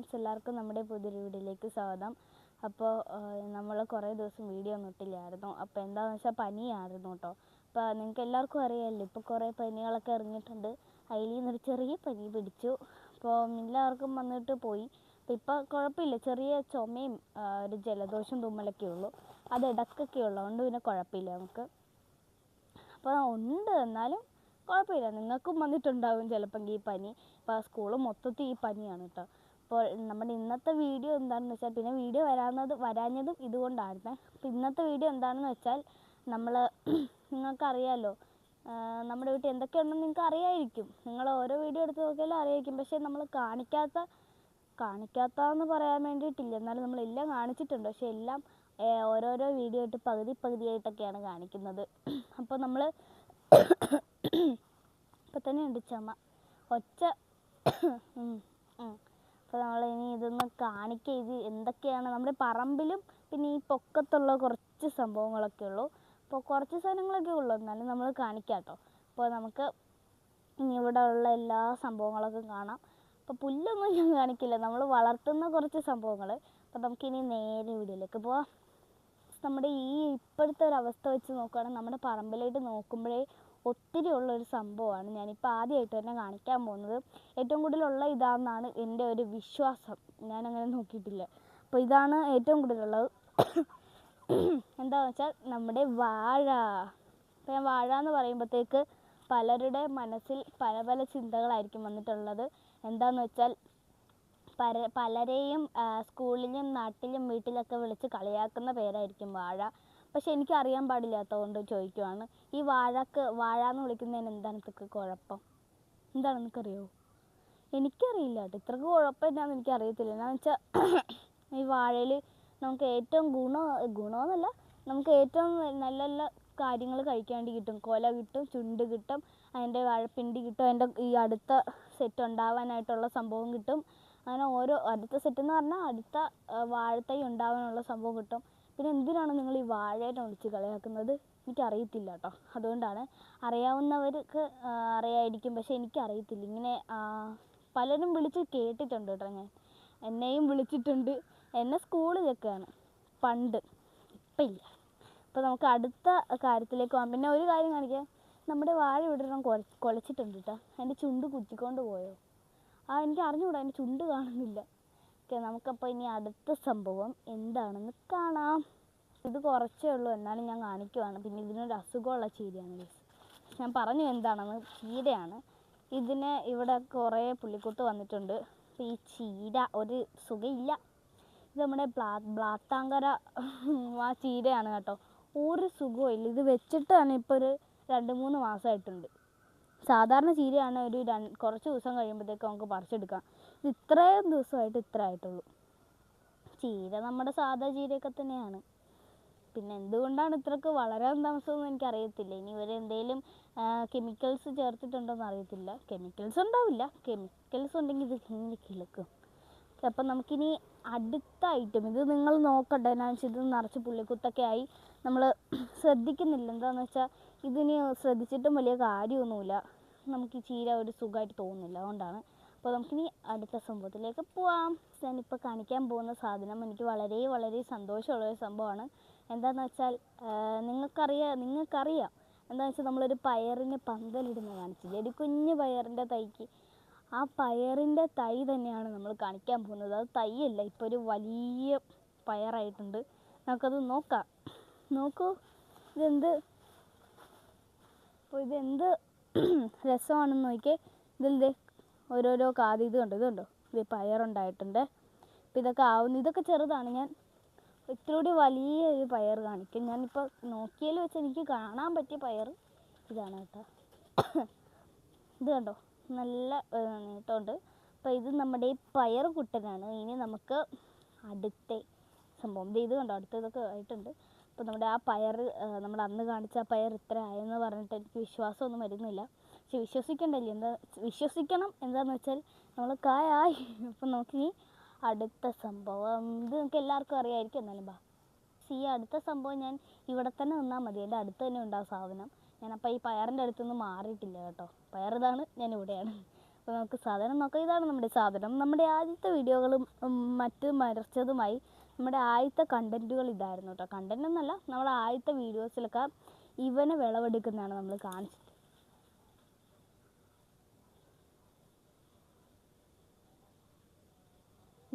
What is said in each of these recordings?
Friends എല്ലാവർക്കും നമ്മുടെ പുതിയൊരു വീഡിയോയിലേക്ക് സ്വാഗതം. അപ്പോൾ നമ്മൾ കുറേ ദിവസം വീഡിയോ ഒന്നും ഇട്ടില്ലായിരുന്നു അപ്പോൾ എന്താണെന്ന് വെച്ചാൽ പനിയായിരുന്നു കേട്ടോ അപ്പോൾ നിങ്ങൾക്ക് എല്ലാവർക്കും അറിയാമല്ലോ ഇപ്പോൾ കുറേ പനികളൊക്കെ ഇറങ്ങിയിട്ടുണ്ട്. അതിൽ നിന്നൊരു ചെറിയ പനി പിടിച്ചു. അപ്പോൾ എല്ലാവർക്കും വന്നിട്ട് പോയി. അപ്പോൾ ഇപ്പോൾ കുഴപ്പമില്ല ചെറിയ ചുമയും ഒരു ജലദോഷം തുമ്മലൊക്കെ ഉള്ളൂ. അത് ഇടക്കൊക്കെ ഉള്ളതുകൊണ്ട് പിന്നെ കുഴപ്പമില്ല നമുക്ക്. അപ്പോൾ ഉണ്ട് എന്നാലും കുഴപ്പമില്ല. നിങ്ങൾക്കും വന്നിട്ടുണ്ടാവും ചിലപ്പോൾ ഈ പനി. ഇപ്പോൾ സ്കൂൾ മൊത്തത്തിൽ ഈ പനിയാണ് കേട്ടോ അപ്പോൾ നമ്മുടെ ഇന്നത്തെ വീഡിയോ എന്താണെന്ന് വെച്ചാൽ പിന്നെ വീഡിയോ വരാവുന്നത് വരാഞ്ഞതും ഇതുകൊണ്ടായിരുന്നേ അപ്പോൾ ഇന്നത്തെ വീഡിയോ എന്താണെന്ന് വെച്ചാൽ നമ്മൾ നിങ്ങൾക്കറിയാമല്ലോ നമ്മുടെ വീട്ടിൽ എന്തൊക്കെയുണ്ടെന്ന് നിങ്ങൾക്ക് അറിയായിരിക്കും. നിങ്ങൾ ഓരോ വീഡിയോ എടുത്ത് നോക്കിയാലും അറിയായിരിക്കും. പക്ഷേ നമ്മൾ കാണിക്കാത്ത കാണിക്കാത്തതെന്ന് പറയാൻ വേണ്ടിയിട്ടില്ല. എന്നാലും നമ്മളെല്ലാം കാണിച്ചിട്ടുണ്ട്. പക്ഷേ എല്ലാം ഓരോരോ വീഡിയോ ആയിട്ട് പകുതി പകുതിയായിട്ടൊക്കെയാണ് കാണിക്കുന്നത്. അപ്പോൾ നമ്മൾ ഇപ്പം തന്നെ ഉണ്ട് ചുമ. ഒച്ച. അപ്പോൾ നമ്മൾ ഇനി ഇതൊന്ന് കാണിക്കുക ഇത് എന്തൊക്കെയാണ്? നമ്മുടെ പറമ്പിലും പിന്നെ ഈ പൊക്കത്തുള്ള കുറച്ച് സംഭവങ്ങളൊക്കെ ഉള്ളൂ. അപ്പോൾ കുറച്ച് സാധനങ്ങളൊക്കെ ഉള്ളൂ. എന്നാലും നമ്മൾ കാണിക്കാം കേട്ടോ അപ്പോൾ നമുക്ക് ഇനി ഇവിടെ ഉള്ള എല്ലാ സംഭവങ്ങളൊക്കെ കാണാം. അപ്പോൾ പുല്ലൊന്നും ഞാൻ കാണിക്കില്ല. നമ്മൾ വളർത്തുന്ന കുറച്ച് സംഭവങ്ങൾ അപ്പോൾ നമുക്കിനി നേരെ വീഡിയോയിലേക്ക് പോവാം. നമ്മുടെ ഈ ഇപ്പോഴത്തെ ഒരു അവസ്ഥ വെച്ച് നോക്കുകയാണെങ്കിൽ നമ്മുടെ പറമ്പിലായിട്ട് നോക്കുമ്പോഴേ ഒത്തിരി ഉള്ള ഒരു സംഭവമാണ് ഞാനിപ്പോൾ ആദ്യമായിട്ട് തന്നെ കാണിക്കാൻ പോകുന്നത്. ഏറ്റവും കൂടുതലുള്ള ഇതാണെന്നാണ് എന്റെ ഒരു വിശ്വാസം. ഞാനങ്ങനെ നോക്കിയിട്ടില്ല. അപ്പോൾ ഇതാണ് ഏറ്റവും കൂടുതലുള്ളത്. എന്താണെന്ന് വെച്ചാൽ നമ്മുടെ വാഴ. അപ്പോൾ ഞാൻ വാഴ എന്ന് പറയുമ്പോഴത്തേക്ക് പലരുടെ മനസ്സിൽ പല പല ചിന്തകളായിരിക്കും വന്നിട്ടുള്ളത്. എന്താണെന്ന് വെച്ചാൽ പല പലരെയും സ്കൂളിലും നാട്ടിലും വീട്ടിലൊക്കെ വിളിച്ച് കളിയാക്കുന്ന പേരായിരിക്കും വാഴ. പക്ഷെ എനിക്ക് അറിയാൻ പാടില്ലാത്തതുകൊണ്ട് ചോദിക്കുവാണ്. ഈ വാഴക്ക് വാഴ എന്ന് വിളിക്കുന്നതിന് എന്താണ് ഇത്രക്ക് കുഴപ്പം? എന്താണ് നിനക്കറിയോ? എനിക്കറിയില്ല കേട്ടോ. ഇത്രക്ക് കുഴപ്പം എന്താണെന്ന് എനിക്ക് അറിയത്തില്ല എന്നാന്ന് വെച്ചാൽ ഈ വാഴയിൽ നമുക്ക് ഏറ്റവും ഗുണം ഗുണമെന്നല്ല നമുക്ക് ഏറ്റവും നല്ല നല്ല കാര്യങ്ങൾ കഴിക്കാൻ വേണ്ടി കിട്ടും. കൊല കിട്ടും ചുണ്ട് കിട്ടും അതിന്റെ വാഴപ്പിണ്ടി കിട്ടും അതിന്റെ ഈ അടുത്ത സെറ്റ് ഉണ്ടാവാനായിട്ടുള്ള സംഭവം കിട്ടും. അങ്ങനെ ഓരോ അടുത്ത സെറ്റ് എന്ന് പറഞ്ഞാൽ അടുത്ത വാഴത്തൈ ഉണ്ടാവാനുള്ള സംഭവം കിട്ടും. പിന്നെ എന്തിനാണ് നിങ്ങൾ ഈ വാഴേനെ വിളിച്ച് കളിയാക്കുന്നത്? എനിക്കറിയത്തില്ല കേട്ടോ അതുകൊണ്ടാണ് അറിയാവുന്നവർക്ക് അറിയായിരിക്കും. പക്ഷേ എനിക്കറിയത്തില്ല. ഇങ്ങനെ പലരും വിളിച്ച് കേട്ടിട്ടുണ്ട് കേട്ടോ ഞാൻ. എന്നെയും വിളിച്ചിട്ടുണ്ട്. എന്നെ സ്കൂളിലൊക്കെയാണ്. പണ്ട്. ഇപ്പം ഇല്ല അപ്പോൾ നമുക്ക് അടുത്ത കാര്യത്തിലേക്ക് പോകാം. പിന്നെ ഒരു കാര്യം കാണിക്കാം. നമ്മുടെ വാഴ ഇവിടെ ഒരെണ്ണം കൊല കൊലച്ചിട്ടുണ്ട് കേട്ടോ അതിന്റെ ചുണ്ട് കുത്തിക്കൊണ്ട് പോയോ? ആ എനിക്ക് അറിഞ്ഞുകൂടാ അതിന്റെ ചുണ്ട് കാണുന്നില്ല. ഓക്കെ നമുക്കപ്പോൾ ഇനി അടുത്ത സംഭവം എന്താണെന്ന് കാണാം. ഇത് കുറച്ചേ ഉള്ളൂ എന്നാലും ഞാൻ കാണിക്കുവാണ്. പിന്നെ ഇതിനൊരു അസുഖമുള്ള ചീരയാണ് ഗൈസ് ഞാൻ പറഞ്ഞു എന്താണെന്ന് ചീരയാണ്. ഇതിന് ഇവിടെ കുറേ പുള്ളിക്കുത്ത് വന്നിട്ടുണ്ട്. അപ്പോൾ ഈ ചീര ഒരു സുഖമില്ല ഇത് നമ്മുടെ ബ്ലാ ബ്ലാത്താങ്കര ആ ചീരയാണ് കേട്ടോ. ഒരു സുഖവും ഇല്ല. ഇത് വെച്ചിട്ടാണ് ഇപ്പോൾ ഒരു രണ്ട് മൂന്ന് മാസമായിട്ടുണ്ട് സാധാരണ ചീരയാണ് ഒരു കുറച്ച് ദിവസം കഴിയുമ്പോഴത്തേക്ക് നമുക്ക് പറിച്ചെടുക്കാം. ഇത്രയും ദിവസമായിട്ട് ഇത്ര ആയിട്ടുള്ളൂ. ചീര നമ്മുടെ സാധാ ചീരയൊക്കെ തന്നെയാണ്. പിന്നെ എന്തുകൊണ്ടാണ് ഇത്രക്ക് വളരാൻ താമസമെന്ന് എനിക്കറിയത്തില്ല. ഇനി ഇവർ എന്തെങ്കിലും കെമിക്കൽസ് ചേർത്തിട്ടുണ്ടോയെന്ന് അറിയത്തില്ല. കെമിക്കൽസ് ഉണ്ടാവില്ല. കെമിക്കൽസ് ഉണ്ടെങ്കിൽ ഇത് ഇങ്ങനെ കിളുക്കും. അപ്പം നമുക്കിനി അടുത്ത ഐറ്റം ഇത് നിങ്ങൾ നോക്കട്ടെ ഞാൻ ഇത് നിറച്ച് പുള്ളിക്കുത്തൊക്കെ ആയി. നമ്മൾ ശ്രദ്ധിക്കുന്നില്ല. എന്താണെന്ന് വെച്ചാൽ ഇതിനി ശ്രദ്ധിച്ചിട്ടും വലിയ കാര്യമൊന്നുമില്ല. നമുക്ക് ഈ ചീര ഒരു സുഖമായിട്ട് തോന്നുന്നില്ല. അതുകൊണ്ടാണ് അപ്പോൾ നമുക്കിനി അടുത്ത സംഭവത്തിലേക്ക് പോവാം. ഞാനിപ്പോൾ കാണിക്കാൻ പോകുന്ന സാധനം എനിക്ക് വളരെ വളരെ സന്തോഷമുള്ള ഒരു സംഭവമാണ്. എന്താണെന്ന് വെച്ചാൽ നിങ്ങൾക്കറിയാം നിങ്ങൾക്കറിയാം. എന്താണെന്ന് വെച്ചാൽ നമ്മളൊരു പയറിന് പന്തലിടുന്ന കാണിച്ചില്ലേ? ഒരു കുഞ്ഞു പയറിന്റെ തൈക്ക്. ആ പയറിന്റെ തൈ തന്നെയാണ് നമ്മൾ കാണിക്കാൻ പോകുന്നത്. അത് തൈയല്ല ഇപ്പോൾ ഒരു വലിയ പയറായിട്ടുണ്ട്. നമുക്കത് നോക്കാം. നോക്കൂ ഇതെന്ത്? അപ്പോൾ ഇതെന്ത്? രസമാണെന്ന് നോക്കിയേ. ഇതിൽ ഓരോരോ കാത് ഇത് കണ്ടോ? ഇത് കണ്ടോ ഇത് പയറുണ്ടായിട്ടുണ്ട് അപ്പോൾ ഇതൊക്കെ ആവുന്നു. ഇതൊക്കെ ചെറുതാണ്. ഞാൻ ഇത്തിരി കൂടി വലിയ ഒരു പയർ കാണിക്കും. ഞാനിപ്പോൾ നോക്കിയതിൽ വെച്ച് എനിക്ക് കാണാൻ പറ്റിയ പയർ ഇതാണ് കേട്ടോ. ഇത് കണ്ടോ? നല്ല നേട്ടമുണ്ട്. അപ്പോൾ ഇത് നമ്മുടെ ഈ പയർ കുട്ടനാണ്. ഇനി നമുക്ക് അടുത്ത സംഭവം. ഇത് കണ്ടോ? അടുത്ത ഇതൊക്കെ ആയിട്ടുണ്ട്. അപ്പോൾ നമ്മുടെ ആ പയർ നമ്മൾ അന്ന് കാണിച്ച ആ പയർ ഇത്ര ആയെന്ന് പറഞ്ഞിട്ട് എനിക്ക് വിശ്വാസമൊന്നും വരുന്നില്ല. പക്ഷെ വിശ്വസിക്കണ്ടല്ലേ എന്താ വിശ്വസിക്കണം എന്താണെന്ന് വെച്ചാൽ നമ്മൾ കായായി. അപ്പം നോക്കി അടുത്ത സംഭവം. ഇത് നമുക്ക് എല്ലാവർക്കും അറിയായിരിക്കും എന്നാലും ബാ ഈ അടുത്ത സംഭവം ഞാൻ ഇവിടെ തന്നെ നിന്നാൽ മതി. എന്റെ അടുത്ത് തന്നെ ഉണ്ടാവും സാധനം. ഞാൻ ഞാനപ്പോൾ ഈ പയറിന്റെ അടുത്തൊന്നും മാറിയിട്ടില്ല കേട്ടോ. പയർ ഇതാണ് ഞാൻ ഇവിടെയാണ്. അപ്പോൾ നമുക്ക് സാധനം നോക്കാം. ഇതാണ് നമ്മുടെ സാധനം. നമ്മുടെ ആദ്യത്തെ വീഡിയോകളും മറ്റ് മറിച്ചതുമായി നമ്മുടെ ആദ്യത്തെ കണ്ടന്റുകൾ ഇതായിരുന്നു കേട്ടോ. കണ്ടന്റ് എന്നല്ല നമ്മുടെ ആദ്യത്തെ വീഡിയോസിലൊക്കെ ഇവനെ വിളവെടുക്കുന്നതാണ് നമ്മൾ കാണിച്ചത്.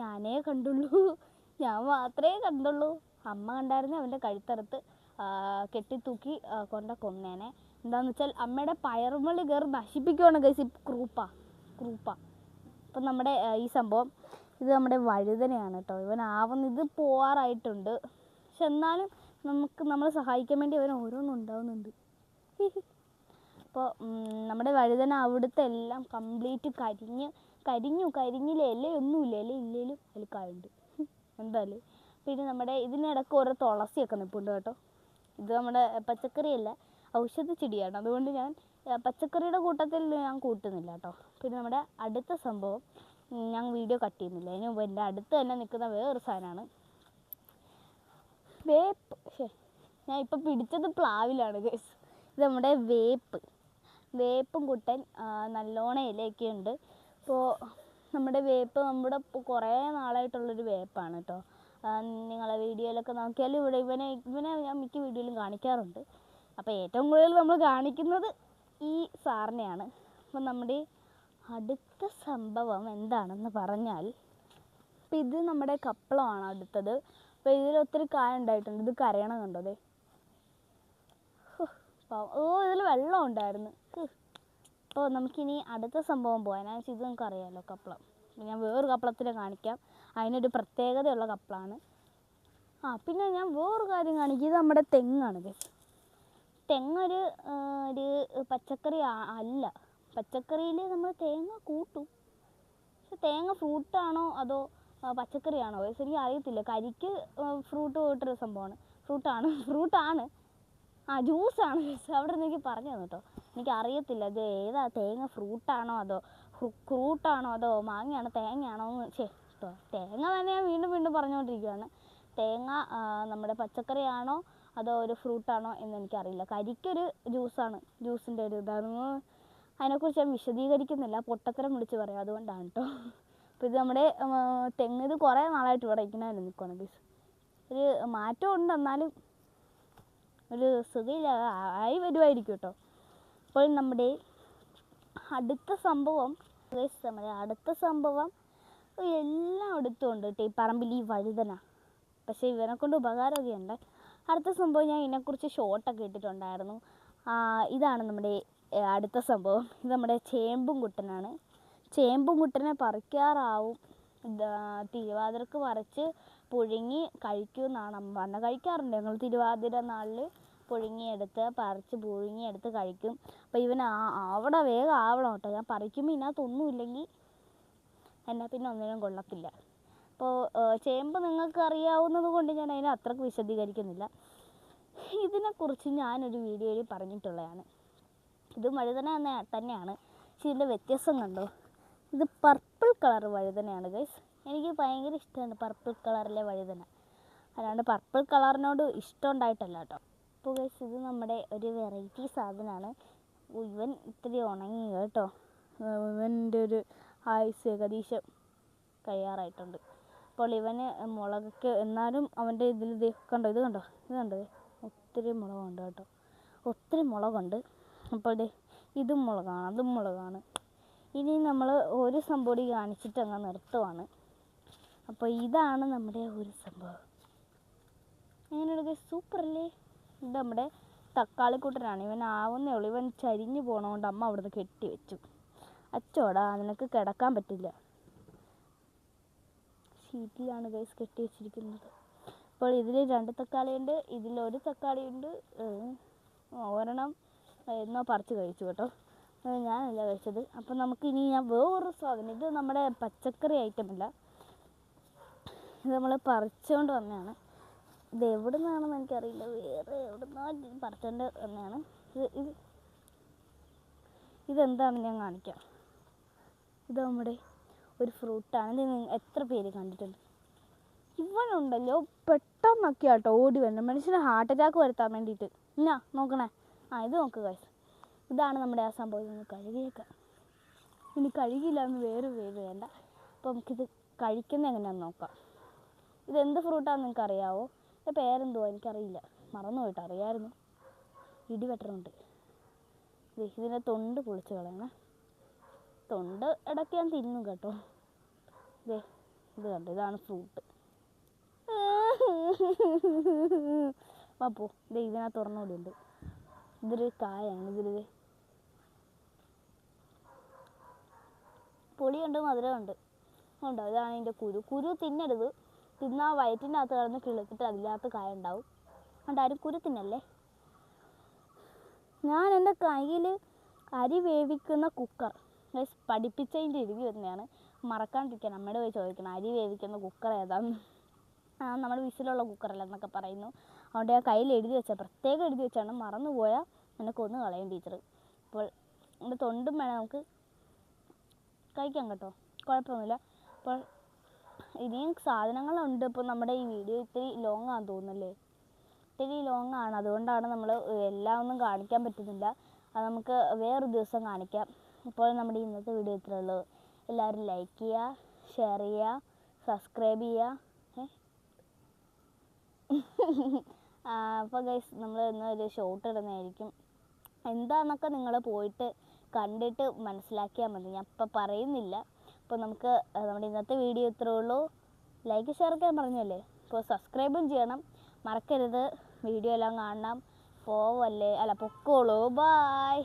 ഞാനേ കണ്ടുള്ളൂ. ഞാൻ മാത്രമേ കണ്ടുള്ളൂ. അമ്മ കണ്ടായിരുന്നു അവന്റെ കഴുത്തറുത്ത് കെട്ടിത്തൂക്കി കൊണ്ട കൊന്നേനെ. എന്താന്ന് വെച്ചാൽ അമ്മയുടെ പയറുമള്ളി കയറി നശിപ്പിക്കുവാണ് ഗൈസ് ഈ ക്രൂപ്പ ക്രൂപ്പ. അപ്പം നമ്മുടെ ഈ സംഭവം ഇത് നമ്മുടെ വഴുതനയാണ് കേട്ടോ ഇവനാവുന്ന ഇത് പോവാറായിട്ടുണ്ട്. പക്ഷെ എന്നാലും നമുക്ക് നമ്മളെ സഹായിക്കാൻ വേണ്ടി അവൻ ഓരോന്നും ഉണ്ടാവുന്നുണ്ട്. അപ്പോൾ നമ്മുടെ വഴുതന അവിടുത്തെ എല്ലാം കംപ്ലീറ്റ് കരിഞ്ഞ് കരിഞ്ഞു കരിഞ്ഞില്ല? ഇലയൊന്നുമില്ല ഇല ഇല്ലേലും അതിൽ കായുണ്ട്. എന്തായാലും. പിന്നെ നമ്മുടെ ഇതിനിടയ്ക്ക് ഓരോ തുളസിയൊക്കെ നിൽപ്പുണ്ട് കേട്ടോ. ഇത് നമ്മുടെ പച്ചക്കറിയല്ല ഔഷധ ചെടിയാണ്. അതുകൊണ്ട് ഞാൻ പച്ചക്കറിയുടെ കൂട്ടത്തിൽ ഞാൻ കൂട്ടുന്നില്ല കേട്ടോ. പിന്നെ നമ്മുടെ അടുത്ത സംഭവം ഞാൻ വീഡിയോ കട്ട് ചെയ്യുന്നില്ല. അതിന് മുമ്പ് എന്റെ അടുത്ത് തന്നെ നിൽക്കുന്ന വേറൊരു സാധനമാണ്. വേപ്പ്. ഞാൻ ഇപ്പം പിടിച്ചത് പ്ലാവിലാണ് ഗൈസ് ഇത് നമ്മുടെ വേപ്പ്. വേപ്പും കുട്ടൻ നല്ലോണം ഇലയൊക്കെ ഉണ്ട്. ഇപ്പോൾ നമ്മുടെ വേപ്പ് നമ്മുടെ കുറേ നാളായിട്ടുള്ളൊരു വേപ്പാണ് കേട്ടോ നിങ്ങളെ വീഡിയോയിലൊക്കെ നോക്കിയാൽ ഇവിടെ ഇവനെ ഇവനെ ഞാൻ മിക്ക വീഡിയോയിലും കാണിക്കാറുണ്ട്. അപ്പോൾ ഏറ്റവും കൂടുതൽ നമ്മൾ കാണിക്കുന്നത് ഈ സാറിനെയാണ്. അപ്പം നമ്മുടെ അടുത്ത സംഭവം എന്താണെന്ന് പറഞ്ഞാൽ അപ്പം ഇത് നമ്മുടെ കപ്പളമാണ് അടുത്തത്. അപ്പോൾ ഇതിൽ ഒത്തിരി കായ ഉണ്ടായിട്ടുണ്ട്. ഇത് കരയണം കണ്ടോ ഓ ഇതിൽ വെള്ളം ഉണ്ടായിരുന്നു. അപ്പോൾ നമുക്കിനി അടുത്ത സംഭവം പോകാൻ വെച്ചാൽ ഇത് നമുക്ക് അറിയാമല്ലോ കപ്പളം ഞാൻ വേറൊരു കപ്പളത്തിൽ കാണിക്കാം. അതിനൊരു പ്രത്യേകതയുള്ള കപ്പളാണ് ആ പിന്നെ ഞാൻ വേറൊരു കാര്യം കാണിക്കും. ഇത് നമ്മുടെ തെങ്ങാണ് ഗസ് തെങ്ങൊരു ഒരു പച്ചക്കറി അല്ല. പച്ചക്കറിയിൽ നമ്മൾ തേങ്ങ കൂട്ടും. പക്ഷെ തേങ്ങ ഫ്രൂട്ടാണോ അതോ പച്ചക്കറിയാണോ? ശരിക്കും അറിയത്തില്ല കരിക്ക് ഫ്രൂട്ട് പോയിട്ടൊരു സംഭവമാണ്. ഫ്രൂട്ടാണ്. ഫ്രൂട്ടാണ്. ആ ജ്യൂസാണ് അവിടെ നിന്ന് എനിക്ക് പറഞ്ഞു തന്നു കേട്ടോ. എനിക്ക് അറിയത്തില്ല ഇത് ഏതാ? തേങ്ങ ഫ്രൂട്ടാണോ അതോ ഫ്രൂട്ടാണോ അതോ മാങ്ങയാണോ? തേങ്ങയാണോ എന്ന് ചേ തേങ്ങ തന്നെ ഞാൻ വീണ്ടും വീണ്ടും പറഞ്ഞുകൊണ്ടിരിക്കുകയാണ് തേങ്ങ നമ്മുടെ പച്ചക്കറിയാണോ അതോ ഒരു ഫ്രൂട്ടാണോ എന്ന് എനിക്കറിയില്ല. കരിക്കൊരു ജ്യൂസാണ് ജ്യൂസിന്റെ ഒരു ഇതാണ്. അതിനെക്കുറിച്ച് ഞാൻ വിശദീകരിക്കുന്നില്ല. പൊട്ടത്തരം വിളിച്ച് പറയാം. അതുകൊണ്ടാണ് കേട്ടോ അപ്പോൾ ഇത് നമ്മുടെ തെങ്ങ് ഇത് കുറേ നാളായിട്ട് ഇവിടെ ഇരിക്കണമായിരുന്നു നിൽക്കുകയാണ് ഗീസ് ഒരു മാറ്റം ഉണ്ട് എന്നാലും ഒരു സുഖമില്ല ആയി വരുമായിരിക്കും കേട്ടോ അപ്പോൾ നമ്മുടെ അടുത്ത സംഭവം നമ്മുടെ അടുത്ത സംഭവം എല്ലാം എടുത്തുകൊണ്ട് കേട്ടോ ഈ പറമ്പിൽ ഈ വഴുതന. പക്ഷേ ഇവനെ കൊണ്ട് ഉപകാരമൊക്കെ ഉണ്ട്. അടുത്ത സംഭവം ഞാൻ ഇതിനെക്കുറിച്ച് ഷോട്ടൊക്കെ ഇട്ടിട്ടുണ്ടായിരുന്നു. ഇതാണ് നമ്മുടെ അടുത്ത സംഭവം. ഇത് നമ്മുടെ ചേമ്പും കുട്ടനാണ്. ചേമ്പും കുട്ടനെ പറിക്കാറാവും. തിരുവാതിരക്ക് പറിച്ച് പുഴുങ്ങി കഴിക്കുമെന്നാണ് അമ്മ പറഞ്ഞത്. കഴിക്കാറുണ്ട്. ഞങ്ങൾ തിരുവാതിര നാളിൽ പുഴുങ്ങിയെടുത്ത് പറിച്ച് പുഴുങ്ങിയെടുത്ത് കഴിക്കും. അപ്പോൾ ഇവൻ ആ- അവിടെ വേഗം ആവണം കേട്ടോ. ഞാൻ പറിക്കുമ്പോൾ ഇതിനകത്തൊന്നും ഇല്ലെങ്കിൽ എന്നാൽ പിന്നെ ഒന്നിനും കൊള്ളത്തില്ല. അപ്പോൾ ചേമ്പ് നിങ്ങൾക്ക് അറിയാവുന്നത് കൊണ്ട് ഞാൻ അതിനെ അത്രയ്ക്ക് വിശദീകരിക്കുന്നില്ല. ഇതിനെക്കുറിച്ച് ഞാനൊരു വീഡിയോയിൽ പറഞ്ഞിട്ടുള്ളതാണ്. ഇത് വഴുതന തന്നെ തന്നെയാണ്. പക്ഷെ ഇതിന്റെ വ്യത്യാസം കണ്ടോ? ഇത് പർപ്പിൾ കളർ വഴുതനയാണ് ഗൈസ് എനിക്ക് ഭയങ്കര ഇഷ്ടമാണ് പർപ്പിൾ കളറിലെ വഴുതന. അല്ലാണ്ട് പർപ്പിൾ കളറിനോട് ഇഷ്ടം ഉണ്ടായിട്ടല്ല കേട്ടോ. അപ്പോൾ ഗൈസ് ഇത് നമ്മുടെ ഒരു വെറൈറ്റി സാധനമാണ് ഇവൻ ഇത്തിരി ഉണങ്ങി കേട്ടോ. ഇവന്റെ ഒരു ആയുസ് ഏകദേശം കഴിയാറായിട്ടുണ്ട് അപ്പോൾ ഇവന് മുളകൊക്കെ എന്നാലും അവന്റെ ഇതിൽ ഇത് കണ്ടോ ഇത് കണ്ടോ ഇത് കണ്ടോ ഒത്തിരി മുളകുണ്ട് കേട്ടോ. ഒത്തിരി മുളകുണ്ട്. അപ്പോൾ ദേ ഇതും മുളകാണ് അതും മുളകാണ്. ഇനി നമ്മൾ ഒരു സംഭവം കാണിച്ചിട്ട് അങ്ങ് നിർത്തുവാണ്. അപ്പോൾ ഇതാണ് നമ്മുടെ ഒരു സംഭവം. എങ്ങനെയുണ്ട്? സൂപ്പർ അല്ലേ? ഇത് നമ്മുടെ തക്കാളിക്കൂട്ടനാണ് ഇവൻ ആവുന്നേ ഉള്ളൂ. ഇവൻ ചരിഞ്ഞു പോണതുകൊണ്ട് അമ്മ അവിടുന്ന് കെട്ടി വെച്ചു. അച്ചോടാ നിനക്ക് കിടക്കാൻ പറ്റില്ല. ഷീറ്റിലാണ് ഗൈസ് കെട്ടി വെച്ചിരിക്കുന്നത്. അപ്പോൾ ഇതിൽ രണ്ട് തക്കാളിയുണ്ട് ഇതിൽ ഒരു തക്കാളിയുണ്ട്. ഒരെണ്ണം എന്നോ പറിച്ച് കഴിച്ചു കേട്ടോ. ഞാനല്ല കഴിച്ചത്. അപ്പോൾ നമുക്ക് ഇനി ഞാൻ വേറൊരു സാധനം ഇത് നമ്മുടെ പച്ചക്കറി ഐറ്റം അല്ല. ഇത് നമ്മൾ പറിച്ചുകൊണ്ട് വന്നതാണ്. ഇത് എവിടെ നിന്നാണെന്ന് എനിക്കറിയില്ല. വേറെ എവിടെ നിന്നാണ് പറിച്ചുകൊണ്ട് തന്നെയാണ്. ഇത് ഇത് ഞാൻ കാണിക്കാം. ഇത് നമ്മുടെ ഒരു ഫ്രൂട്ടാണ്. ഇത് എത്ര പേര് കണ്ടിട്ടുണ്ട്? ഇവനുണ്ടല്ലോ പെട്ടെന്നൊക്കെ ആട്ടോ ഓടി വരണം മനുഷ്യന് ഹാർട്ട് അറ്റാക്ക് വരുത്താൻ വേണ്ടിയിട്ട്. ഇന്നാ നോക്കണേ. ആ ഇത് നോക്ക് ഇതാണ് നമ്മുടെ ആ സംഭവം. ഇന്ന് കഴുകിയേക്കാം. ഇനി കഴുകിയില്ല എന്ന് വേറെ പേര് വേണ്ട. അപ്പോൾ നമുക്കിത് കഴിക്കുന്നത് എങ്ങനെയാണെന്ന് നോക്കാം. ഇതെന്ത് ഫ്രൂട്ടാണെന്ന് നിങ്ങൾക്ക് അറിയാവോ ഇതിന്റെ പേരെന്തുവാ? എനിക്കറിയില്ല. മറന്നു പോയിട്ട് അറിയായിരുന്നു. ഇടി വെട്ടണുണ്ട് ഇതിന്റെ തൊണ്ട് പൊളിച്ച് കളയണേ. തൊണ്ട് ഇടയ്ക്ക് ഞാൻ തിന്നും കേട്ടോ. ദേ ഇത് കണ്ടു? ഇതാണ് ഫ്രൂട്ട് അപ്പോ ദേ ഇതിനകത്ത് ഒരെണ്ണൂടി ഉണ്ട്. ഇതൊരു കായാണ് ഇതിൽ പുളിയുണ്ട് മധുരമുണ്ട്. ഉണ്ടോ? ഇതാണ് ഇതിന്റെ കുരു. കുരു തിന്നരുത്. തിന്നാ വയറ്റിന്റെ അകത്ത് കിടന്ന് കിളുത്തിട്ട് അതിനകത്ത് കായ ഉണ്ടാവും അതുകൊണ്ട് കുരു തിന്നല്ലേ? ഞാൻ എന്റെ കയ്യിൽ അരി വേവിക്കുന്ന കുക്കർ. ഗൈസ് പഠിപ്പിച്ചതിന്റെ എഴുതി വരുന്നതാണ് മറക്കാണ്ടിരിക്കാൻ അമ്മയുടെ പോയി ചോദിക്കണം അരി വേവിക്കുന്ന കുക്കർ ഏതാന്ന്? നമ്മുടെ വിസിലുള്ള കുക്കറല്ല എന്നൊക്കെ പറയുന്നു. അതുകൊണ്ട് ഞാൻ കയ്യിൽ എഴുതി വെച്ചാൽ പ്രത്യേകം എഴുതി വെച്ചാണ്. മറന്നുപോയാൽ കൊന്നു കളയും ടീച്ചർ അപ്പോൾ എന്റെ തൊണ്ടും വേണം നമുക്ക് കഴിക്കാം കേട്ടോ. കുഴപ്പമൊന്നുമില്ല. അപ്പോൾ ഇനിയും സാധനങ്ങളുണ്ട്. ഇപ്പോൾ നമ്മുടെ ഈ വീഡിയോ ഇത്തിരി ലോങ് ആണെന്ന് തോന്നുന്നല്ലേ? ഇത്തിരി ലോങ് ആണ്. അതുകൊണ്ടാണ് നമ്മൾ എല്ലാം ഒന്നും കാണിക്കാൻ പറ്റുന്നില്ല. അത് നമുക്ക് വേറൊരു ദിവസം കാണിക്കാം. ഇപ്പോൾ നമ്മുടെ ഇന്നത്തെ വീഡിയോ ഇത്രയേ ഉള്ളൂ. എല്ലാവരും ലൈക്ക് ചെയ്യുക ഷെയർ ചെയ്യുക സബ്സ്ക്രൈബ് ചെയ്യുക. അപ്പോൾ ഗൈസ് നമ്മൾ ഇന്ന് ഒരു ഷോട്ട് ഇടുന്നതായിരിക്കും. എന്താണെന്നൊക്കെ നിങ്ങൾ പോയിട്ട് കണ്ടിട്ട് മനസ്സിലാക്കിയാൽ മതി. ഞാൻ ഇപ്പം പറയുന്നില്ല. അപ്പോൾ നമുക്ക് നമ്മുടെ ഇന്നത്തെ വീഡിയോ ഇത്രേ ഉള്ളൂ. ലൈക്ക് ഷെയർ ചെയ്യാൻ പറഞ്ഞല്ലേ? അപ്പോൾ സബ്സ്ക്രൈബും ചെയ്യണം. മറക്കരുത്. വീഡിയോ എല്ലാം കാണണം. പോവല്ലേ അല്ല? പൊക്കോളൂ. ബായ്